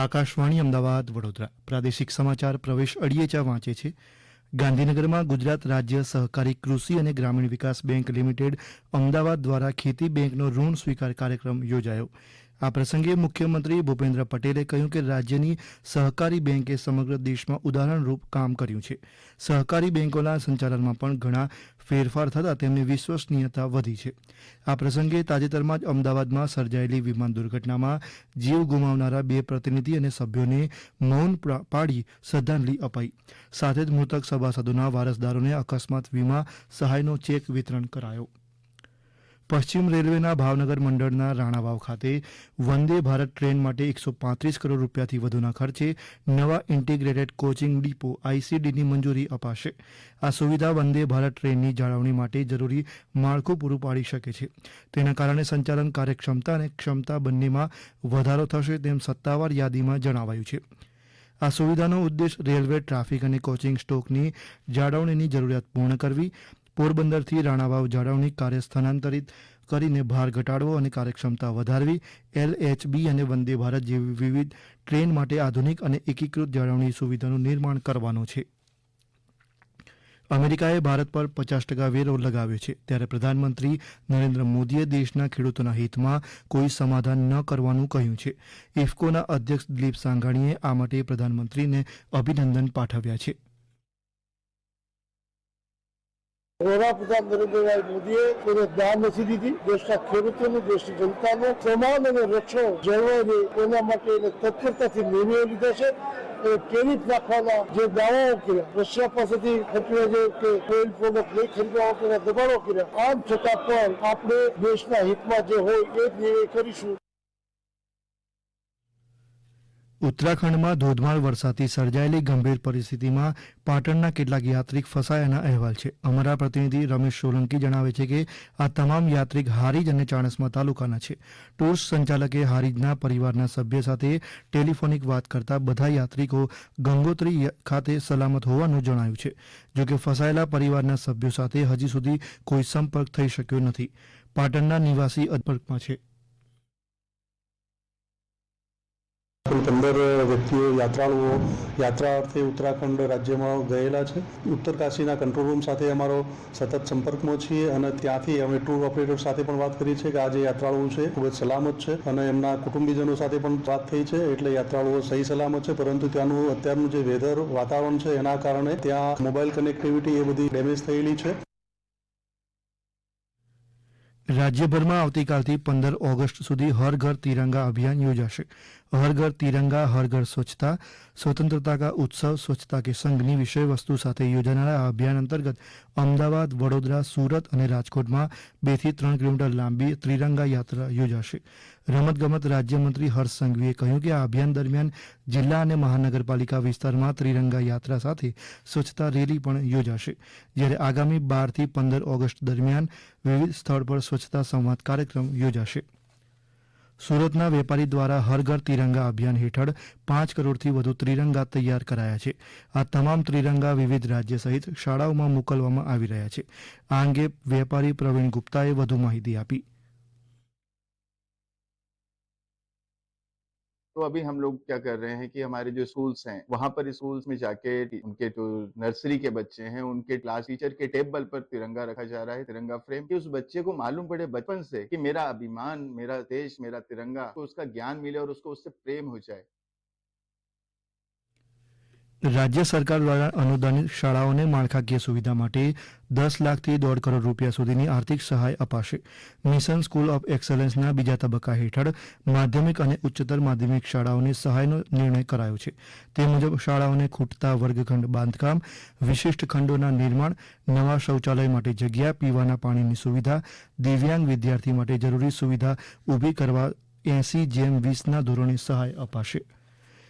આકાશવાણી અમદાવાદ, વડોદરા. પ્રાદેશિક સમાચાર પ્રવેશ અડિયેચા વાંચે છે. ગાંધીનગરમાં ગુજરાત રાજ્ય સહકારી કૃષિ અને ગ્રામીણ વિકાસ બેંક લિમિટેડ અમદાવાદ દ્વારા ખેતી બેંકનો ઋણ સ્વીકાર કાર્યક્રમ યોજાયો. આ પ્રસંગે મુખ્યમંત્રી ભૂપેન્દ્ર પટેલે કહ્યું કે રાજ્યની સહકારી બેંકે સમગ્ર દેશમાં ઉદાહરણરૂપ કામ કર્યું છે. સહકારી બેંકોના સંચાલનમાં પણ ઘણા ફેરફાર થતાં તેમની વિશ્વસનીયતા વધી છે. આ પ્રસંગે તાજેતરમાં જ અમદાવાદમાં સર્જાયેલી વિમાન દુર્ઘટનામાં જીવ ગુમાવનારા બે પ્રતિનિધિ અને સભ્યોને મૌન પાડી શ્રદ્ધાંજલિ અપાઈ. સાથે જ મૃતક સભાસદોના વારસદારોને અકસ્માત વીમા સહાયનો ચેક વિતરણ કરાયો. પશ્ચિમ રેલવેના ભાવનગર મંડળના રાણાવાવ ખાતે વંદે ભારત ટ્રેન માટે એકસો પાંત્રીસ કરોડ રૂપિયાથી વધુના ખર્ચે નવા ઇન્ટિગ્રેટેડ કોચિંગ ડીપો આઈસીડીની મંજૂરી અપાશે. આ સુવિધા વંદે ભારત ટ્રેનની જાળવણી માટે જરૂરી માળખું પૂરું પાડી શકે છે. તેના કારણે સંચાલન કાર્યક્ષમતા અને ક્ષમતા બંનેમાં વધારો થશે તેમ સત્તાવાર યાદીમાં જણાવાયું છે. આ સુવિધાનો ઉદ્દેશ રેલવે ટ્રાફિક અને કોચિંગ સ્ટોકની જાળવણીની જરૂરિયાત પૂર્ણ કરવી પોરબંદરથી રાણાવાવ જાળવણી કાર્ય સ્થાનાંતરિત કરીને ભાર ઘટાડવો અને કાર્યક્ષમતા વધારવી, એલએચબી અને વંદે ભારત જેવી વિવિધ ટ્રેન માટે આધુનિક અને એકીકૃત જાળવણી સુવિધાનું નિર્માણ કરવાનો છે. અમેરિકાએ ભારત પર પચાસ ટકા વેરો લગાવ્યો છે. ત્યારે પ્રધાનમંત્રી નરેન્દ્ર મોદીએ દેશના ખેડૂતોના હિતમાં કોઈ સમાધાન ન કરવાનું કહ્યું છે. ઇફકોના અધ્યક્ષ દિલીપ સાંઘાણીએ આ માટે પ્રધાનમંત્રીને અભિનંદન પાઠવ્યા છે. વડાપ્રધાન નરેન્દ્રભાઈ મોદીએ કોઈને દાન નથી દીધી દેશના ખેડૂતોને દેશની જનતાને સમાન અને રક્ષણ જળવાઈ રહે એના માટે એને તત્પરતાથી નિર્ણયો લીધા છે એ ટેરિફ નાખવાના જે દાવાઓ કર્યા રશિયા પાસેથી ફર્ટિલાઇઝર કે ઓઇલ પ્રોડક્ટ નહીં ખરીદવા માટેના દબાણો કર્યા આમ છતાં પણ આપણે દેશના હિતમાં જે હોય એ જ નિર્ણય કરીશું ઉત્તરાખંડમાં ધોધમાર વરસાદથી સર્જાયેલી ગંભીર પરિસ્થિતિમાં પાટણના કેટલાક યાત્રિક ફસાયાના અહેવાલ છે. અમારા પ્રતિનિધિ રમેશ સોલંકી જણાવે છે કે આ તમામ યાત્રિક હારીજ અને ચાણસ્મા તાલુકાના છે. ટૂર્સ સંચાલકે હારીજના પરિવારના સભ્ય સાથે ટેલિફોનિક વાત કરતા બધા યાત્રિકો ગંગોત્રી ખાતે સલામત હોવાનું જણાયું છે. જોકે ફસાયેલા પરિવારના સભ્યો સાથે હજી સુધી કોઈ સંપર્ક થઈ શક્યો નથી. પાટણના નિવાસી અદપર્કમાં છે. પંદર વ્યક્તિઓ યાત્રાળુઓ યાત્રા અર્થે ઉત્તરાખંડ રાજ્યમાં ગયેલા છે. ઉત્તર કાશીના કંટ્રોલ રૂમ સાથે અમારો સતત સંપર્કમાં છીએ અને ત્યાંથી અમે ટૂર ઓપરેટર સાથે પણ વાત કરી છે કે આ જે યાત્રાળુઓ છે ખૂબ જ સલામત છે અને એમના કુટુંબીજનો સાથે પણ વાત થઈ છે એટલે યાત્રાળુઓ સહી સલામત છે, પરંતુ ત્યાંનું અત્યારનું જે વેધર વાતાવરણ છે એના કારણે ત્યાં મોબાઈલ કનેક્ટિવિટી એ બધી ડેમેજ થયેલી છે. રાજ્યભરમાં આવતીકાલથી પંદર ઓગસ્ટ સુધી હર ઘર તિરંગા અભિયાન યોજાશે. હર ઘર તિરંગા, હર ઘર સ્વચ્છતા, સ્વતંત્રતા કા ઉત્સવ, સ્વચ્છતા કે સંઘની વિષય વસ્તુ સાથે યોજાનારા આ અભિયાન અંતર્ગત અમદાવાદ, વડોદરા, સુરત અને રાજકોટમાં બેથી ત્રણ કિલોમીટર લાંબી ત્રિરંગા યાત્રા યોજાશે. રમતગમત રાજ્યમંત્રી હર્ષ સંઘવીએ કહ્યું કે આ અભિયાન દરમિયાન જિલ્લા અને મહાનગરપાલિકા વિસ્તારમાં ત્રિરંગા યાત્રા સાથે સ્વચ્છતા રેલી પણ યોજાશે. જ્યારે આગામી બારથી પંદર ઓગસ્ટ દરમિયાન વિવિધ સ્થળ પર સ્વચ્છતા સંવાદ કાર્યક્રમ યોજાશે. સુરતના વેપારી દ્વારા હર ઘર તિરંગા અભિયાન હેઠળ પાંચ કરોડથી વધુ ત્રિરંગા તૈયાર કરાયા છે. આ તમામ ત્રિરંગા વિવિધ રાજ્ય સહિત શાળાઓમાં મોકલવામાં આવી રહ્યા છે. આ અંગે વેપારી પ્રવીણ ગુપ્તાએ વધુ માહિતી આપી. तो अभी हम लोग क्या कर रहे हैं कि हमारे जो स्कूल्स हैं, वहाँ पर स्कूल्स में जाके उनके जो नर्सरी के बच्चे हैं, उनके क्लास टीचर के टेबल पर तिरंगा रखा जा रहा है, तिरंगा फ्रेम कि उस बच्चे को मालूम पड़े बचपन से कि मेरा अभिमान, मेरा देश, मेरा तिरंगा तो उसका ज्ञान मिले और उसको उससे प्रेम हो जाए। રાજ્ય સરકાર દ્વારા અનુદાનિત શાળાઓને માળખાકીય સુવિધા માટે દસ લાખથી દોઢ કરોડ રૂપિયા સુધીની આર્થિક સહાય અપાશે. મિશન સ્કૂલ ઓફ એક્સલન્સના બીજા તબક્કા હેઠળ માધ્યમિક અને ઉચ્ચતર માધ્યમિક શાળાઓને સહાયનો નિર્ણય કરાયો છે. તે મુજબ શાળાઓને ખૂટતા વર્ગખંડ બાંધકામ, વિશિષ્ટ ખંડોના નિર્માણ, નવા શૌચાલય માટે જગ્યા, પીવાના પાણીની સુવિધા, દિવ્યાંગ વિદ્યાર્થી માટે જરૂરી સુવિધા ઊભી કરવા એસી જેમ વીસના ધોરણે સહાય અપાશે.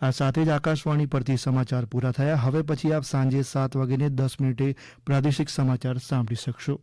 આ સાથે જ આકાશવાણી પરથી સમાચાર પૂરા થયા. હવે પછી આપ સાંજે સાત વાગીને દસ મિનિટે પ્રાદેશિક સમાચાર સાંભળી શકશો.